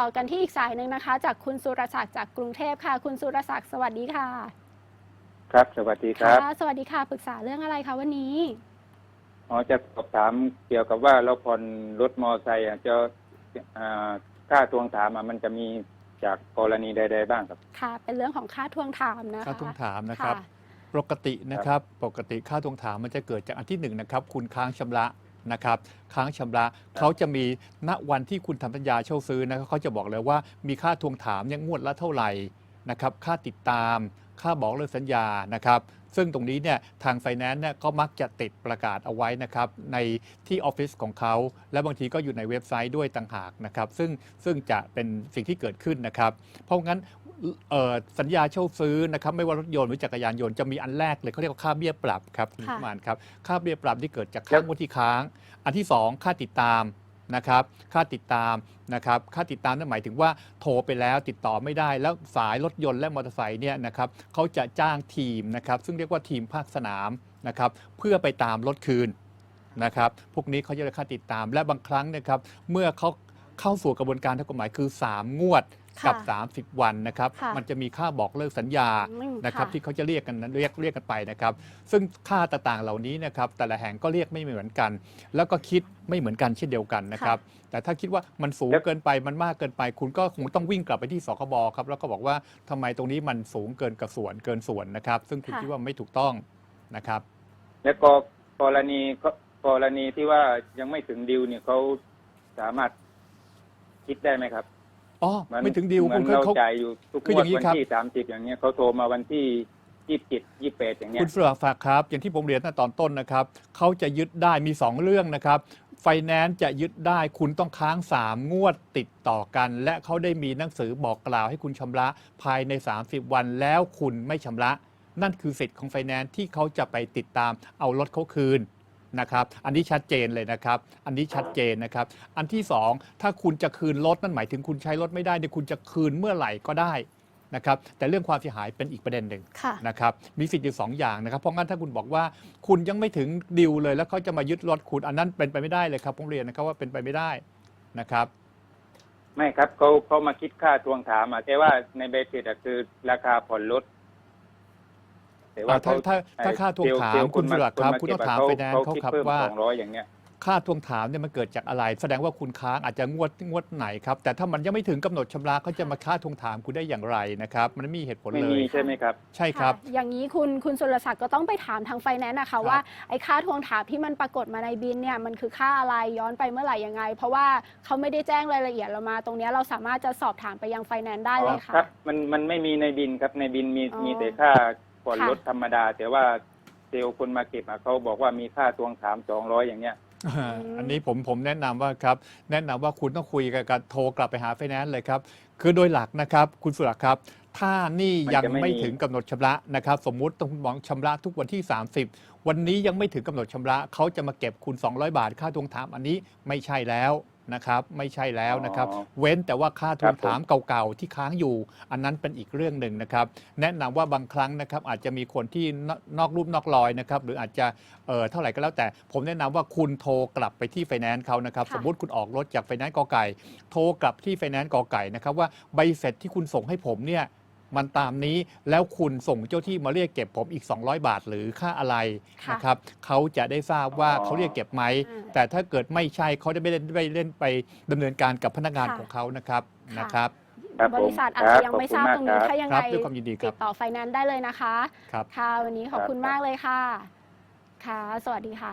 ต่อกันที่อีกสายหนึ่งนะคะ จากคุณสุรศักดิ์จากกรุงเทพค่ะ คุณสุรศักดิ์สวัสดีค่ะ ครับ สวัสดีครับค่ะสวัสดีค่ะ ปรึกษาเรื่องอะไรคะวันนี้อ๋อจะสอบถามเกี่ยวกับว่าเราผ่อนรถมอไซค์อะจะอ่าค่าทวงถามอะมันจะมีจากกรณีใด ๆ บ้างครับ ค่ะ เป็นเรื่องของค่าทวงถามนะคะค่าทวงถามนะครับค่ะปกตินะครับ ปกติค่าทวงถามมันจะเกิดจากอันที่หนึ่งนะครับ คุณค้างชำระ นะครับค้างชำระเขาจะมีณวันที่คุณทำสัญญาเช่าซื้อนะเขาจะบอกเลยว่ามีค่าทวงถามเนี่ยงวดละเท่าไหร่นะครับค่าติดตาม ค่าบอกเลิกสัญญานะครับซึ่งตรงนี้เนี่ยทางไฟแนนซ์เนี่ยก็มักจะติดประกาศเอาไว้นะครับในที่ออฟฟิศของเขา และบางทีก็อยู่ในเว็บไซต์ด้วยต่างหากนะครับซึ่งซึ่งจะเป็นสิ่งที่เกิดขึ้นนะครับ เพราะงั้น สัญญาเช่าซื้อนะครับไม่ว่ารถยนต์หรือจักรยานยนต์จะมีอันแรกเลยเขาเรียกว่าค่าเบี้ยปรับครับคุณค่ะประมาณครับค่าเบี้ยปรับที่เกิดจากครัค้างบงวดที่ค้าง อันที่สองค่าติดตามนะครับค่าติดตามนะครับค่าติดตามนั่นหมายถึงว่าโทรไปแล้วติดต่อไม่ได้แล้วสายรถยนต์และมอเตอร์ไซค์เนี่ยนะครับเขาจะจ้างทีมนะครับซึ่งเรียกว่าทีมภาคสนามนะครับเพื่อไปตามรถคืนนะครับพวกนี้เขาจะเรียกค่าติดตามและบางครั้งนะครับเมื่อเขาเข้าสู่กระบวนการทางกฎหมายคือ 3 งวด กับค่ะ30 วันนะครับค่ะมันจะมีค่าบอกเลิกสัญญาอืมนะครับค่ะที่เขาจะเรียกกันนั้นเรียกเรียกกันไปนะครับ ซึ่งค่าต่างๆเหล่านี้นะครับแต่ละแห่งก็เรียกไม่เหมือนกัน แล้วก็คิดไม่เหมือนกันเช่นเดียวกันนะครับ แต่ถ้าคิดว่ามันสูงแล้วเกินไปมันมากเกินไป คุณก็คงต้องวิ่งกลับไปที่สคบครับแล้วก็บอกว่าทำไมตรงนี้มันสูงเกินกับส่วนเกินส่วนนะครับ ซึ่งคุณค่ะคิดว่าไม่ถูกต้องนะครับ แล้วก็กรณีกรณีที่ว่ายังไม่ถึงดิวเนี่ยเขาสามารถคิดได้ไหมครับ อ๋อเหอนไม่ถึงดิวเหมืคุอณนเคยเราเขา จ่ายอยู่ทุกคืองอวย่าดงนี้วันครับ ที่สามสิบอย่างเงี้ยเขาโทรมาวันที่ยี่สิบเจ็ดยี่แปดอย่างเงี้ย คุณฝรั่งฝากครับ อย่างที่ผมเรียนตั้งแต่ตอนต้นนะครับเขาจะยึดได้มี 2 เรื่องนะครับไฟแนนซ์จะยึดได้คุณต้องค้าง 3 งวดติดต่อกัน และเขาได้มีหนังสือบอกกล่าวให้คุณชำระภายใน 30 วันแล้วคุณไม่ชำระ นั่นคือสิทธิ์ของไฟแนนซ์ที่เขาจะไปติดตามเอารถเขาคืน นะครับ อันนี้ชัดเจนเลยนะครับ อันนี้ชัดเจนนะครับ อันที่สองถ้าคุณจะคืนรถนั่นหมายถึงคุณใช้รถไม่ได้เนี่ยคุณจะคืนเมื่อไหร่ก็ได้นะครับ แต่เรื่องความเสียหายเป็นอีกประเด็นหนึ่งค่ะนะครับ มีสิทธิ์อยู่สองอย่างนะครับ เพราะงั้นถ้าคุณบอกว่าคุณยังไม่ถึงดิวเลย แล้วเขาจะมายึดรถคุณอันนั้นเป็นไปไม่ได้เลยครับผมเรียนนะครับว่าเป็นไปไม่ได้นะครับ ไม่ครับเขาเขามาคิดค่าทวงถามอะแต่ว่าในใบเสร็จอะคือราคาผ่อนรถ แต่ว่าอ่าถ้าเขถ้าถ้าค่าทวงถามเซลล์คุณสุรักษ์ครับนคุณต้องเก็ถามะไฟแนนซ์เขาคิดครับพิ่มว่า สองร้อยอย่างเงี้ย ค่าทวงถามเนี่ยมันเกิดจากอะไร แสดงว่าคุณค้างอาจจะงวดงวดไหนครับ แต่ถ้ามันยังไม่ถึงกำหนดชำระเขาจะมาค่าทวงถามคุณได้อย่างไรนะครับ มันไม่มีเหตุผลไม่เลมียใช่ไหมครับ ใช่ครับะอย่างนี้คุณคุณสุรศักดิ์ก็ต้องไปถามทางไฟแนนซ์นะคะว่าไอ้ค่าทวงถามที่มันปรากฏมาในบินเนี่ยมันคือค่าอะไรย้อนไปเมื่อไหร่ยังไง เพราะว่าเขาไม่ได้แจ้งรายละเอียดเรามา ตรงเนี้ยเราสามารถจะสอบถามไปยังไฟแนนซ์ได้เลยค่ะ ครับมันมันไม่มีในบินครับในบินมีอ๋อ มีแต่ค่า ผ่อนค่ะ รถธรรมดา แต่ว่าเซลล์คนมาเก็บอะเขาบอกว่ามีค่าทวงถามสองร้อยอย่างเงี้ย อ่าอันนี้ผมผมแนะนำว่าครับ แนะนำว่าคุณต้องคุยกับการโทรกลับไปหาไฟแนนซ์เลยครับ คือโดยหลักนะครับ คุณสุรักษ์ครับ ถ้านี่มันยังจะไม่ไม่มี ถึงกำหนดชำระนะครับ สมมุติต้องหวังชำระทุกวันที่ 30 วันนี้ยังไม่ถึงกำหนดชำระเขาจะมาเก็บคุณ 200 บาทค่าทวงถามอันนี้ไม่ใช่แล้ว นะครับไม่ใช่แล้วนะครับอ๋อเว้นแต่ว่าค่าทวงครับผมถามเก่าๆที่ค้างอยู่ อันนั้นเป็นอีกเรื่องหนึ่งนะครับ แนะนำว่าบางครั้งนะครับอาจจะมีคนที่นนอกรูปนอกรอยนะครับหรืออาจจะเออเท่าไหร่ก็แล้วแต่ ผมแนะนำว่าคุณโทรกลับไปที่ไฟแนนซ์เขานะครับค่ะสมมติคุณออกรถจากไฟแนนซ์กอไก่ โทรกลับที่ไฟแนนซ์กอไก่นะครับว่าใบเสร็จที่คุณส่งให้ผมเนี่ย มันตามนี้ แล้วคุณส่งเจ้าที่มาเรียกเก็บผมอีก 200 บาทหรือค่าอะไรค่ะนะครับเขาจะได้ทราบว่าอ๋อเขาเรียกเก็บไหม อ่าแต่ถ้าเกิดไม่ใช่เขาจะไม่เล่นไม่เล่นไปดำเนินการกับพนักงานค่ะ ของเขานะครับค่ะนะครับ ครับบผมริษัทอาจคจะบยังขอบไม่คุณทราบมากตรงนี้คบถ้ายังคไงรับด้วยความยินดีคติรับดต่อไฟแนนซ์ได้เลยนะคะ ครับ ค่ะ วันนี้ขอบคุณครับมากเลยค่ะ ค่ะ สวัสดีค่ะ